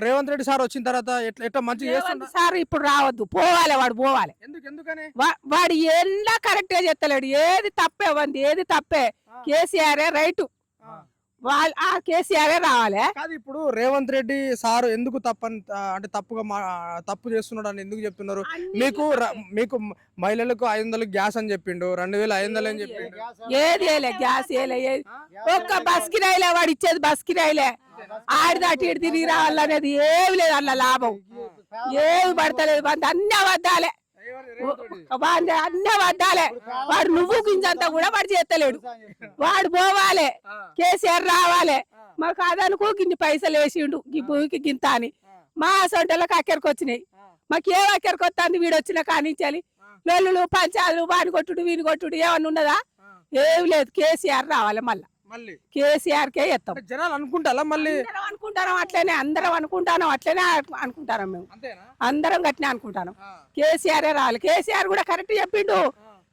Revanth Reddy sir వచ్చిన తర్వాత ఎట్లా ఎట్లా మంచిగా రేవంత్ చేస్తుండ? సార్ ఇప్పుడు రావద్దు. పోవాలి వాడు పోవాలి. ఎందుకు ఎందుకని? వా- వాడు ఎలా కరెక్ట్గా చెత్తలేడు ఏది తప్పే వంది ఏది తప్పే. KCR right. వాళ్ళ ఆ కేసీఆర్ రావాలి. కాదు ఇప్పుడు రేవంత్ రెడ్డి సార్ ఎందుకు తప్పని ఆ, అంటే తప్పుగా మా తప్పు చేస్తున్నాడు అని ఎందుకు చెప్తున్నారు? మీకు ర- మీకు మహిళలకు ఐదు వందలు గ్యాస్ అని చెప్పిండు రెండు వేల ఐదు వందలు అని చెప్పిండు. ఏది గ్యాస్ వేయలే ఏది? ఒక్క బస్ కిరాయిలే వాడు ఇచ్చేది బస్ కిరాయిలే. ఆడిది అటు ఇటు తిరిగి రావాలనేది ఏమి లేదు అలా లాభం. ఏమి పడతలేదు. వాడి అన్ని అబద్ధాలే. వాడి అన్ని అబద్ధాలే. వాడు నువ్వు గింజంతా కూడా వాడు చేస్తలేడు. వాడు పోవాలి. కేసీఆర్ రావాలి. మాకు అదనుకో గిన్ని పైసలు వేసిండు. ఈ భూమికి గింత అని. మా సొంటలకు అక్కడికి వచ్చినాయి. మాకు ఏ అక్కడికి వస్తుంది? వీడు వచ్చినా కానించాలి. లొల్లులు పంచాలు వాని కొట్టుడు వీని కొట్టుడు ఏమన్నా ఉన్నదా? ఏమి లేదు. కేసీఆర్ రావాలి మళ్ళా. మళ్ళీ. కేసీఆర్ కే ఎత్తాం. అంటే జనాలు అనుకుంటారా మళ్ళీ? అనుకుంటాం అట్లనే అందరం అనుకుంటాను అట్లనే అనుకుంటాను మేము. అందరం గట్టినే అనుకుంటాను. కేసీఆర్ రావాలి కేసీఆర్ కూడా కరెక్ట్ చెప్పిండు.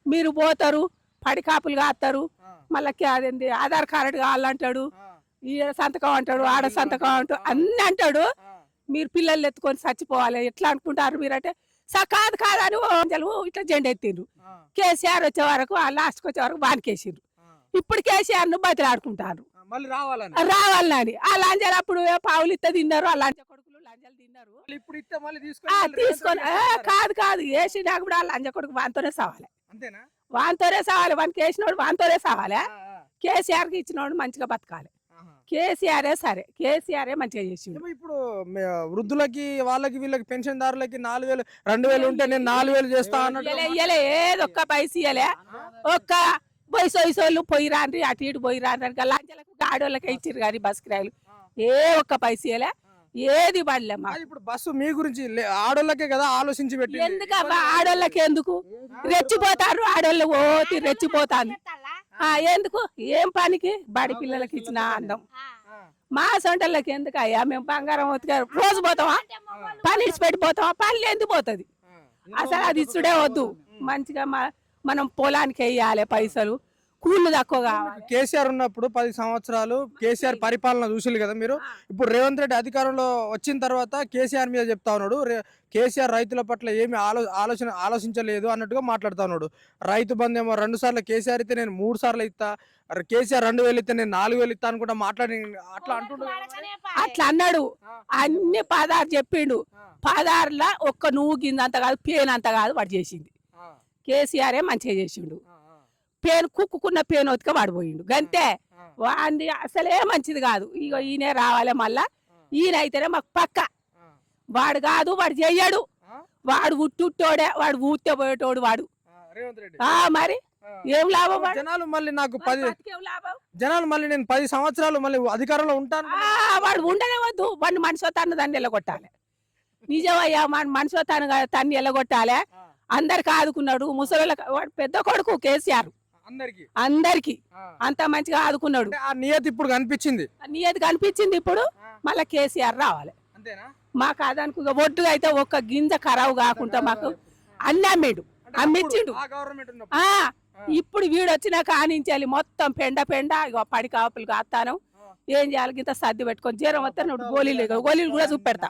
మీరు పోతారు పడి కాపులు కాస్తారు. మళ్ళీ అదేంది ఆధార్ కార్డు కావాలంటాడు ఆ. ఈ సంతకం అంటాడు ఆడ సంతకం అంటాడు అన్ని అంటాడు. మీరు పిల్లలు ఎత్తుకొని చచ్చిపోవాలి. ఎట్లా అనుకుంటారు మీరంటే సా కాదు కాదని ఇట్లా జెండా ఎత్తిండ్రు. కేసీఆర్ వచ్చే వరకు ఆ లాస్ట్కి వచ్చే వరకు బానికేసిండ్రు. ఇప్పుడు కేసీఆర్ను బతిలాడుకుంటారు. మళ్ళీ రావాలని రావాలని. ఆ లంజలు అప్పుడు పావులు ఇత్త తిన్నారు ఆ లంజ కొడుకులు లంజలు తిన్నారు. ఇప్పుడు మళ్ళీ తీసుకొని? కాదు కాదు. వేసినా కూడా ఆ లంజ కొడుకు వానితోనే సావాలి. అంతేనా? వానితోనే సావాలి. వానికి వేసినోడు వానితోనే సావాలి. కేసీఆర్కి ఇచ్చినోడు మంచిగా బతకాలి. కేసీఆరే సరే. కేసీఆరే మంచిగా ఏమో ఇప్పుడు వృద్ధులకి వాళ్ళకి వీళ్ళకి పెన్షన్ దారులకి నాలుగు వేలు రెండు వేలు ఉంటే నేను నాలుగు వేలు చేస్తా అన్నట్టు ఏది ఒక్క పైస ఇయ్యలే. ఒక్క వయసు వాళ్ళు పోయి రాండ్రి అటు ఇటు పోయి రాండ్రి అని లంచలకు ఆడోళ్ళకే ఇచ్చిర్రు కానీ బస్ కిరాయిలు ఏ ఒక్క పైస ఇయ్యలే ఏది పడలే మాకు. అది ఇప్పుడు బస్సు మీ గురించి ఆడోళ్ళకే కదా ఆలోచించి పెట్టి ఎందుకబ్బా ఆడోళ్ళకి ఎందుకు? రెచ్చిపోతారు ఆడోళ్ళు ఓతి రెచ్చిపోతాను. ఆ ఎందుకు? ఏం పనికి? బడి పిల్లలకి ఇచ్చిన అందం. మా సొంటలకి ఎందుకు అయ్యా? మేము బంగారం ఉతికారు రోజు పోతామా పని ఇచ్చి పెట్టిపోతామా పని ఎందుకు పోతుంది? అసలు అది ఇచ్చుడే వద్దు. మంచిగా మ- మనం పొలానికి వేయాలి పైసలు. కూళ్ళు తక్కువ కావాలి. కేసీఆర్ ఉన్నప్పుడు పది సంవత్సరాలు కేసీఆర్ పరిపాలన చూసిల్లు కదా మీరు? ఇప్పుడు రేవంత్ రెడ్డి అధికారంలో వచ్చిన తర్వాత కేసీఆర్ మీద చెప్తా ఉన్నాడు. కేసీఆర్ రైతుల పట్ల ఏమి ఆలో ఆలోచన ఆలోచించలేదు అన్నట్టుగా మాట్లాడుతా ఉన్నాడు. రైతు బంధు ఏమో రెండు సార్లు కేసీఆర్ అయితే నేను మూడు సార్లు ఇస్తా. కేసీఆర్ రెండు వేలు ఇస్తే నేను నాలుగు వేలు ఇస్తా అనుకుంటా మాట్లాడి అట్లా అంటుండే అట్లా అన్నాడు. అన్ని పదారు చెప్పిండు. పదార్ల ఒక్క నువ్వు కాదు పేను అంత కాదు వాడు చేసింది. కేసీఆరే మంచిగా చేసిండు. పేను కుక్కుకున్న పేను ఒతిక వాడిపోయిండు. గంతే. వాంది అసలే మంచిది కాదు. ఇగో ఈయనే రావాలి మళ్ళా. ఈయన అయితేనే మాకు పక్క. వాడు కాదు వాడు చెయ్యడు. వాడు ఉట్టుట్టోడే వాడు ఊతే పోయేటోడు వాడు. మరి? ఏం లాభం? జనాలు మళ్ళీ నాకు పది జనాలు మళ్ళీ నేను పది సంవత్సరాలు మళ్ళీ అధికారంలో ఉంటాను. వాడు ఉండనే వద్దు. వాడిని మనిషితాన్ని దాన్ని ఎల్లగొట్టాలి నిజమయ్యా మన మనిషితాను తన్ని ఎల్లగొట్టాలి అందరికి ఆదుకున్నాడు వాడు పెద్ద కొడుకు కేసీఆర్. అందరికి? అందరికి. అంత మంచిగా ఆదుకున్నాడు. ఆ నియతి ఇప్పుడు కనిపించింది? నియతి కనిపించింది ఇప్పుడు మళ్ళా కేసీఆర్ రావాలి. అంతేనా? మాకు అదనుకు ఒడ్డుగా అయితే ఒక్క గింజ ఖరాబు కాకుండా మాకు అన్ని అమ్మిండు అమ్మిచ్చిండు. ఆ గవర్నమెంట్ ఉన్నప్పుడు. ఆ. ఇప్పుడు వీడు వచ్చినా కానించాలి మొత్తం పెండ పెండ. ఇగో పడి కాపులు కాస్తాను ఏం చేయాలి? గింత సర్ది పెట్టుకొని జ్వరం వస్తే గోళీలు గోళీలు కూడా చూపెడతా.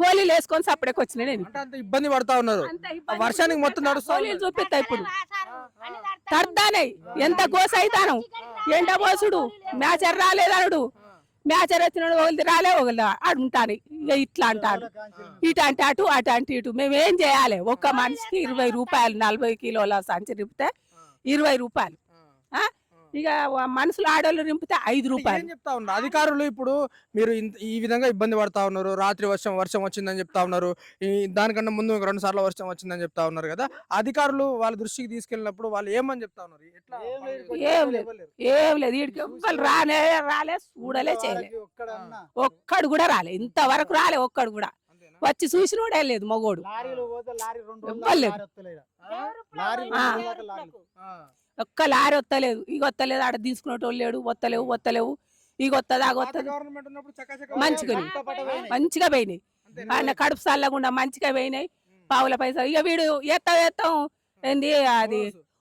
గోళీలు వేసుకొని సపరేకి వచ్చిన నేను. అంటే అంత ఇబ్బంది పడతా ఉన్నారు. వర్షానికి మొత్తం నడుస్తా గోళీలు చూపిస్తా ఇప్పుడు. తర్దానే ఎంత గోస అవుతాను ఎండ పోసుడు మ్యాచర్ రాలేదనుడు మ్యాచర్ వచ్చినాడు ఒకరిది రాలే ఒకరిది ఉంటాను ఇక ఇట్లా అంటాడు ఇటు అంటే అటు అటు అంటే ఇటు. మేము ఏం చేయాలి? ఒక్క మనిషికి ఇరవై రూపాయలు నలభై కిలోల సంచి నింపితే ఇరవై రూపాయలు. ఆ? ఇక మనుషులు ఆడోళ్ళు నింపితే ఐదు ఏం రూపాయలు. చెప్తా ఉన్నారు? అధికారులు ఇప్పుడు మీరు ఈ విధంగా ఇబ్బంది పడతా ఉన్నారు. రాత్రి వర్షం వర్షం వచ్చిందని చెప్తా ఉన్నారు. ఈ దానికన్నా ముందు ఒక రెండు సార్లు వర్షం వచ్చిందని చెప్తా ఉన్నారు కదా. అధికారులు వాళ్ళ దృష్టికి తీసుకెళ్ళినప్పుడు వాళ్ళు ఏమని చెప్తా ఉన్నారు? ఎట్లా ఏం లేదు ఏం లేదు. వీడికి రాలే రాలే చూడలే చేయలే. ఒక్కడు కూడా రాలే. ఇంతవరకు రాలే ఒక్కడు కూడా? వచ్చి చూసినోడే లేదు మగోడు. లారీలు పోతే లారీ రెండు రోజులు ఇవ్వలేదు. ఒక్క లారీ వత్తలేదు. ఇక వత్తలేదు ఆడ తీసుకునేటోళ్ళు లేడు వత్తలేవు వత్తలేవు. ఇక గవర్నమెంట్ ఉన్నప్పుడు చకాచకా మంచిగా. మంచిగా పోయినాయి? ఆయన కడుపు చల్లకుండా మంచిగా పోయినాయి. పావుల పైసలు. ఇక వీడు ఎత్తాం ఎత్తాం. ఏంది అది?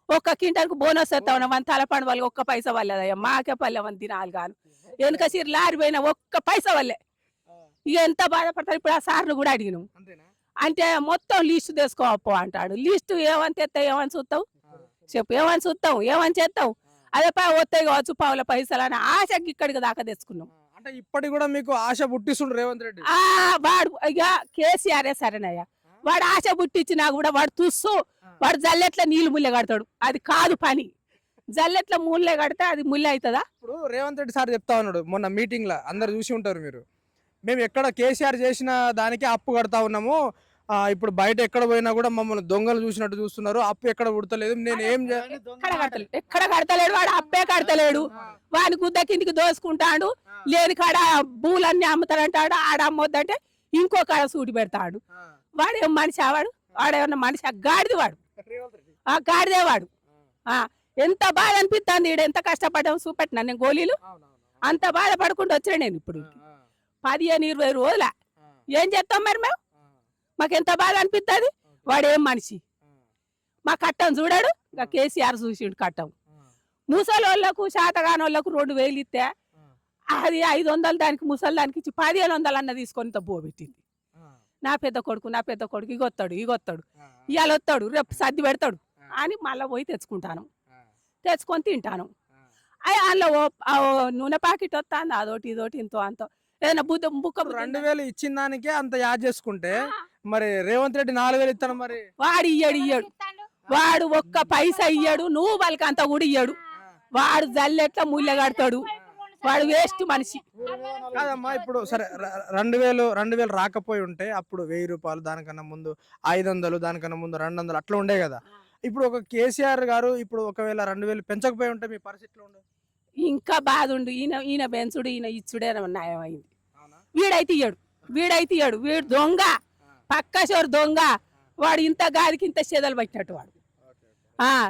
ఒక్క కింటానికి బోనస్ ఎత్తాం. మన తలపండు వాళ్ళకి ఒక్క పైసా వల్లేదయ్యా మాకే పల్లె మన తినాలి కాను వెనుక సిరి లారీ పోయినా ఒక్క పైసా వల్లే ఇక ఎంత బాధపడతారు? ఇప్పుడు ఆ సార్లు కూడా అడిగినాం. అంటే మొత్తం లిస్టు తెసుకోపో అంటాడు. లిస్టు ఏమని తెస్తావు ఏమని చూస్తావు? చెప్పు. ఏమని చూస్తావు? ఏమని చేస్తావు? అదే పా వస్తాయి కావచ్చు పావుల పైసలు అని ఆశకి ఇక్కడికి దాకా తెచ్చుకున్నాం. అంటే ఇప్పటికి కూడా మీకు ఆశ పుట్టిస్తుండ్రు రేవంత్ రెడ్డి. ఆ వాడు ఇక కేసీఆర్ సరేనయ్యా? వాడు ఆశ పుట్టించినా కూడా వాడు తుస్సు వాడు జల్లెట్ల నీళ్ళు ముల్లె కడతాడు. అది కాదు పని. జల్లెట్ల ముల్లె కడితే అది ముల్లె అవుతుందా ఇప్పుడు రేవంత్ రెడ్డి సార్ చెప్తా ఉన్నాడు మొన్న మీటింగ్లో అందరు చూసి ఉంటారు మీరు. మేము ఎక్కడ కేసీఆర్ చేసిన దానికి అప్పు కడతా ఉన్నాము. ఇప్పుడు బయట ఎక్కడ పోయినా కూడా మమ్మల్ని దొంగలు చూసినట్టు చూస్తున్నారు. అప్పు ఎక్కడ పుడతలేదు. నేను ఏం కడతలేడు ఎక్కడ కడతలేడు వాడు? అప్పే కడతలేడు. వాని గుద్ద కిందికి దోసుకుంటాడు. లేని కాడ భూలన్నీ అమ్ముతాడంటాడు. ఆడ అమ్మొద్దంటే ఇంకో కాడ సూటి పెడతాడు. వాడు ఏం మనిషి వాడు? వాడేమన్నా మనిషి? ఆ గాడిది వాడు. ఆ గాడిదే వాడు. ఆ. ఎంత బాధ అనిపిస్తుంది ఈడ? ఎంత కష్టపడ్డాం? చూపెట్టినా నేను గోళీలు? అంత బాధపడకుండా వచ్చా నేను ఇప్పుడు. పదిహేను ఇరవై రోజుల. ఏం చేస్తాం మరి మేము? మాకు ఎంత బాధ అనిపిస్తుంది వాడు ఏం మనిషి. మా కట్టం చూడాడు? ఇంకా కేసీఆర్ చూసిండు కట్టం. ముసలి వాళ్ళకు శాతగాని వాళ్ళకు రెండు వేలు ఇస్తే అది ఐదు వందలు దానికి ముసలి దానికి ఇచ్చి పదిహేను వందలు అన్న తీసుకొని ఇంత పెట్టింది. నా పెద్ద కొడుకు నా పెద్ద కొడుకు ఇగొత్తాడు ఇగొత్తాడు. ఇవాళ వస్తాడు రేపు సర్ది పెడతాడు అని మళ్ళీ పోయి తెచ్చుకుంటాను. తెచ్చుకొని తింటాను. అయ్యి అందులో నూనె ప్యాకెట్ వస్తుంది అదోటి ఇదోటి ఇంతో అంతో. ఏదైనా బుద్ధ బుక్క రెండు వేలు ఇచ్చిన దానికే అంత యాద్ చేసుకుంటే మరి రేవంత్ రెడ్డి నాలుగు వేలు ఇస్తాను మరి. వాడు ఇయ్యడు ఇయ్యడు. వాడు ఒక్క పైసా ఇయ్యడు నువ్వు వాళ్ళకి అంత కూడా ఇయ్యడు. వాడు జల్లెట్ల ముళ్ళ కడతాడు? వాడు వేస్ట్ మనిషి. కాదమ్మా ఇప్పుడు సరే రెండు వేలు రెండు వేలు రాకపోయి ఉంటే అప్పుడు వెయ్యి రూపాయలు దానికన్నా ముందు ఐదు వందలు దానికన్నా ముందు రెండు వందలు అట్లా ఉండే కదా. ఇప్పుడు ఒక కేసీఆర్ గారు ఇప్పుడు ఒకవేళ రెండు వేలు పెంచకపోయి ఉంటే మీ పరిస్థితిలో ఉండు? ఇంకా బాధ ఉండు. ఈయన ఈయన బెంచుడు ఈయన ఇచ్చుడే న్యాయం అయింది. వీడైతే ఇయ్యడు. వీడైతే ఇయ్యడు. వీడు దొంగ. పక్క షోరు దొంగ. వాడు ఇంత గాదికి ఇంత చెదలు పట్టినట్టు వాడు. ఆ.